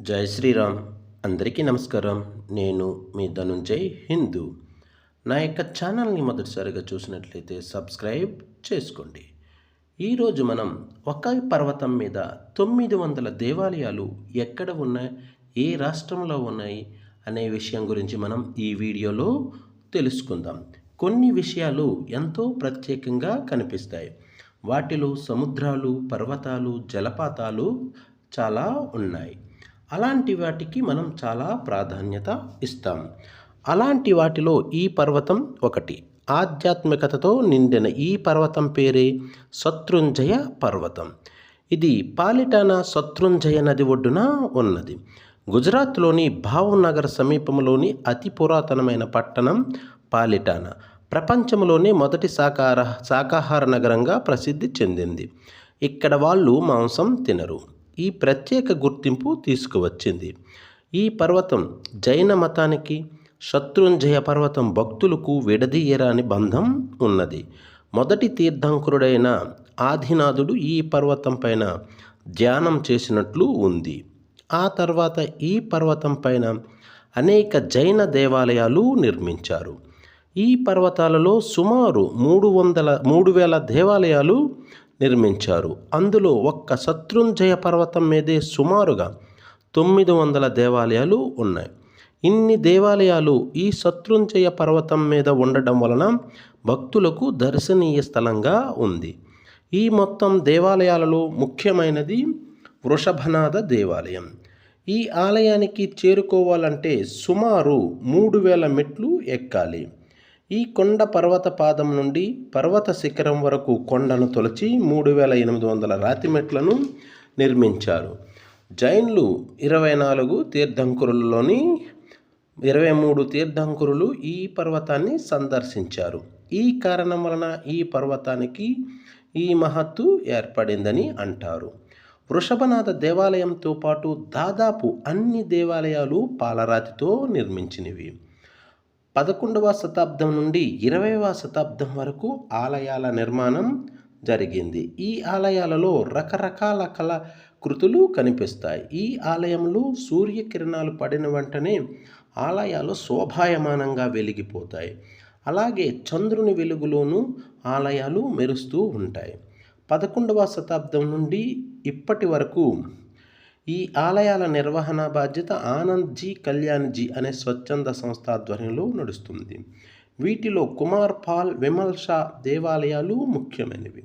జై శ్రీరామ్. అందరికీ నమస్కారం. నేను మీ ధనుంజయ్ హిందూ. నా యొక్క ఛానల్ని మొదటిసారిగా చూసినట్లయితే సబ్స్క్రైబ్ చేసుకోండి. ఈరోజు మనం ఒక పర్వతం మీద తొమ్మిది వందల దేవాలయాలు ఎక్కడ ఉన్నాయి ఏ రాష్ట్రంలో ఉన్నాయి అనే విషయం గురించి మనం ఈ వీడియోలో తెలుసుకుందాం. కొన్ని విషయాలు ఎంతో ప్రత్యేకంగా కనిపిస్తాయి. వాటిలో సముద్రాలు పర్వతాలు జలపాతాలు చాలా ఉన్నాయి. అలాంటి వాటికి మనం చాలా ప్రాధాన్యత ఇస్తాం. అలాంటి వాటిలో ఈ పర్వతం ఒకటి. ఆధ్యాత్మికతతో నిండిన ఈ పర్వతం పేరే శత్రుంజయ పర్వతం. ఇది పాలిటానా శత్రుంజయ నది ఒడ్డున ఉన్నది. గుజరాత్లోని భావనగర్ సమీపంలోని అతి పురాతనమైన పట్టణం పాలిటానా. ప్రపంచంలోనే మొదటి శాకాహార శాకాహార నగరంగా ప్రసిద్ధి చెందింది. ఇక్కడ వాళ్ళు మాంసం తినరు. ఈ ప్రత్యేక గుర్తింపు తీసుకువచ్చింది. ఈ పర్వతం జైన మతానికి శత్రుంజయ పర్వతం భక్తులకు విడదీయరాని బంధం ఉన్నది. మొదటి తీర్థంకురుడైన ఆదినాథుడు ఈ పర్వతం పైన ధ్యానం చేసినట్లు ఉంది. ఆ తర్వాత ఈ పర్వతం పైన అనేక జైన దేవాలయాలు నిర్మించారు. ఈ పర్వతాలలో సుమారు మూడు వందల మూడు వేల దేవాలయాలు నిర్మించారు. అందులో ఒక్క శత్రుంజయ పర్వతం మీదే సుమారుగా తొమ్మిది వందల దేవాలయాలు ఉన్నాయి. ఇన్ని దేవాలయాలు ఈ శత్రుంజయ పర్వతం మీద ఉండడం వలన భక్తులకు దర్శనీయ స్థలంగా ఉంది. ఈ మొత్తం దేవాలయాలలో ముఖ్యమైనది వృషభనాథ దేవాలయం. ఈ ఆలయానికి చేరుకోవాలంటే సుమారు మూడు వేల మెట్లు ఎక్కాలి. ఈ కొండ పర్వత పాదం నుండి పర్వత శిఖరం వరకు కొండను తొలచి మూడు వేల ఎనిమిది వందల రాతి మెట్లను నిర్మించారు. జైన్లు ఇరవై నాలుగు తీర్థంకురులలోని ఇరవై మూడు తీర్థంకురులు ఈ పర్వతాన్ని సందర్శించారు. ఈ కారణం వలన ఈ పర్వతానికి ఈ మహత్తు ఏర్పడిందని అంటారు. వృషభనాథ దేవాలయంతో పాటు దాదాపు అన్ని దేవాలయాలు పాలరాతితో నిర్మించినవి. పదకొండవ శతాబ్దం నుండి ఇరవైవ శతాబ్దం వరకు ఆలయాల నిర్మాణం జరిగింది. ఈ ఆలయాలలో రకరకాల కళ కృతులు కనిపిస్తాయి. ఈ ఆలయంలో సూర్యకిరణాలు పడిన వెంటనే ఆలయాలు శోభాయమానంగా వెలిగిపోతాయి. అలాగే చంద్రుని వెలుగులోనూ ఆలయాలు మెరుస్తూ ఉంటాయి. పదకొండవ శతాబ్దం నుండి ఇప్పటి వరకు ఈ ఆలయాల నిర్వహణ బాధ్యత ఆనంద్జీ కళ్యాణ్జీ అనే స్వచ్ఛంద సంస్థ ఆధ్వర్యంలో నడుస్తుంది. వీటిలో కుమార్ పాల్ విమల్ షా దేవాలయాలు ముఖ్యమైనవి.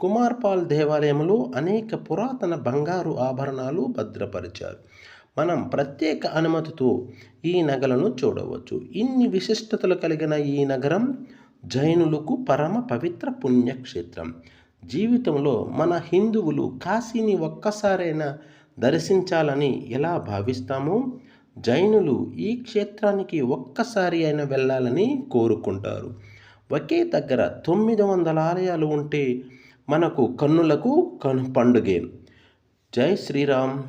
కుమార్ పాల్ దేవాలయంలో అనేక పురాతన బంగారు ఆభరణాలు భద్రపరిచారు. మనం ప్రత్యేక అనుమతితో ఈ నగలను చూడవచ్చు. ఇన్ని విశిష్టతలు కలిగిన ఈ నగరం జైనులకు పరమ పవిత్ర పుణ్యక్షేత్రం. జీవితంలో మన హిందువులు కాశీని ఒక్కసారైనా దర్శించాలని ఎలా భావిస్తామో జైనులు ఈ క్షేత్రానికి ఒక్కసారి అయినా వెళ్ళాలని కోరుకుంటారు. ఒకే దగ్గర తొమ్మిది వందల ఆలయాలు ఉంటే మనకు కన్నులకు కను పండుగే. జై శ్రీరామ్.